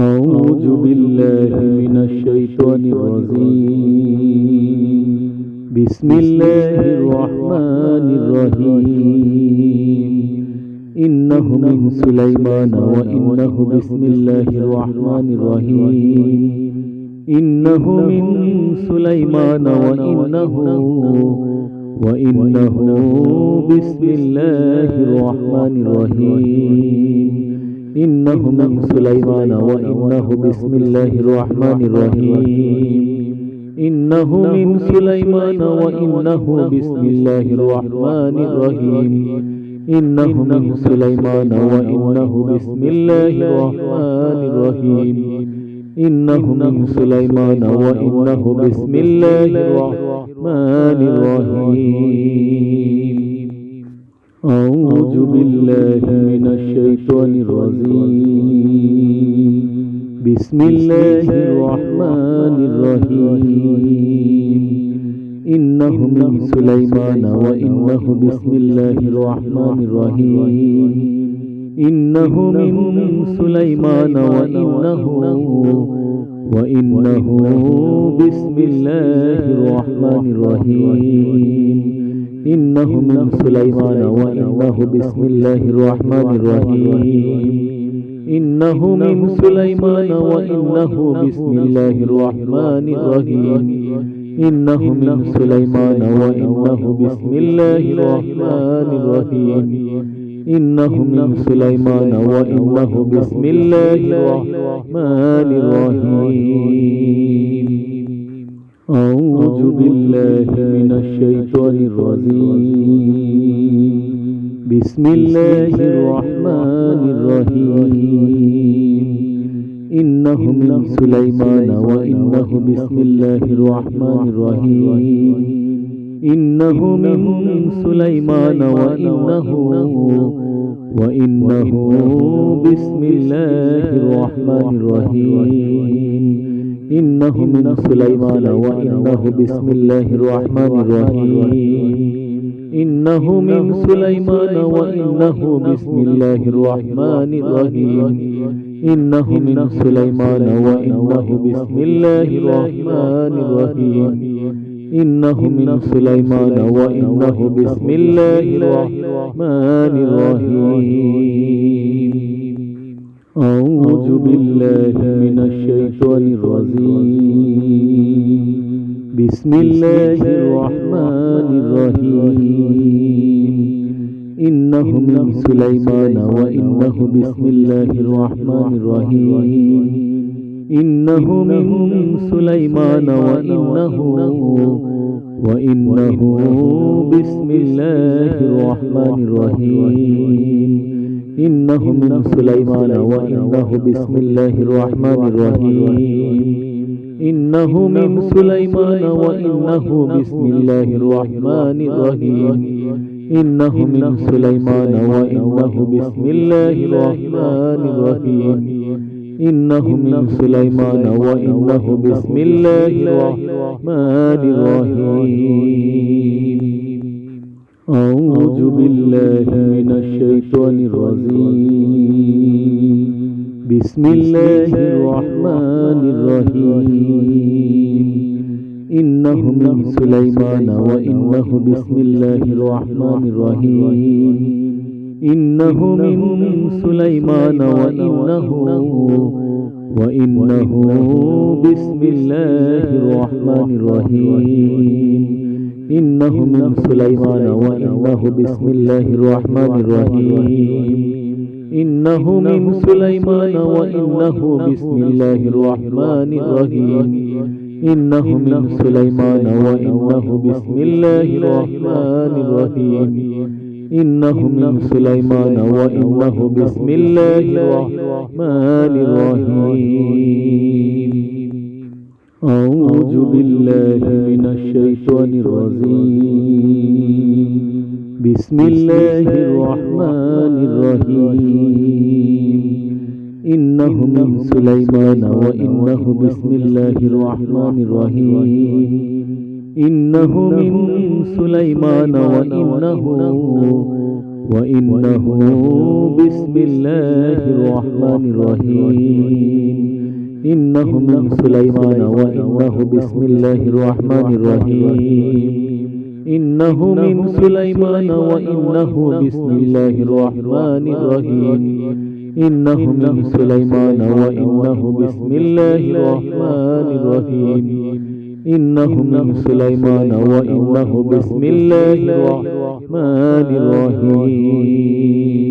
أعوذ بالله من الشيطان الرجيم. بسم الله الرحمن الرحيم. إنه من سليمان وإنه بسم الله الرحمن الرحيم. إنه من سليمان وإنه وإنه بسم الله الرحمن الرحيم. إنه من سليمان وإنه بسم الله الرحمن الرحيم. إنه من سليمان وإنه بسم الله الرحمن الرحيم. إنه من سليمان وإنه بسم الله الرحمن الرحيم. إنه من سليمان وإنه بسم الله الرحمن الرحيم. بسم الله الرحمن الرحيم. إنه من سليمان وإنه بسم الله الرحمن الرحيم. إنه من سليمان وإنه وإنه بسم الله الرحمن الرحيم. إنه من سليمان وإنه بسم الله الرحمن الرحيم. إنه من سليمان وإنه بسم الله الرحمن الرحيم. إنه من سليمان وإنه بسم الله الرحمن الرحيم. إنه من سليمان وإنه بسم الله الرحمن الرحيم. أعوذ بالله من الشيطان الرجيم. بسم الله الرحمن الرحيم. إنه من سليمان وإنه بسم الله الرحمن الرحيم. إنه من سليمان وإنه وإنه بسم الله الرحمن الرحيم. إنه من سليمان وإنه بسم الله الرحمن الرحيم. إنه من سليمان وإنه بسم الله الرحمن الرحيم. إنه من سليمان وإنه بسم الله الرحمن الرحيم. إنه من سليمان وإنه بسم الله الرحمن الرحيم. أعوذ بالله من الشيطان الرجيم. بسم الله الرحمن الرحيم. إنه من سليمان وإنه بسم الله الرحمن الرحيم. إنه من سليمان وإنه وإنه بسم الله الرحمن الرحيم. إنه من سليمان وإنه بسم الله الرحمن الرحيم. إنه من سليمان وإنه بسم الله الرحمن الرحيم. إنه من سليمان وإنه بسم الله الرحمن الرحيم. إنه من سليمان وإنه بسم الله الرحمن الرحيم. أعوذ بالله من الشيطان الرجيم. بسم الله الرحمن الرحيم. إنه من سليمان وإنه بسم الله الرحمن الرحيم. إنه من سليمان وإنه وإنه بسم الله الرحمن الرحيم. إنه من سليمان وإنه بسم الله الرحمن الرحيم. إنه من سليمان وإنه بسم الله الرحمن الرحيم. إنه من سليمان وإنه بسم الله الرحمن الرحيم. إنه من سليمان وإنه بسم الله الرحمن الرحيم. أعوذ بالله من الشيطان الرجيم. بسم الله الرحمن الرحيم. إنه من سليمان وإنه بسم الله الرحمن الرحيم. إنه من سليمان وإنه وإنه بسم الله الرحمن الرحيم. إنه من سليمان وإنه بسم الله الرحمن الرحيم. إنه من سليمان وإنه بسم الله الرحمن الرحيم. إنه من سليمان وإنه بسم الله الرحمن الرحيم. إنه من سليمان وإنه بسم الله الرحمن الرحيم.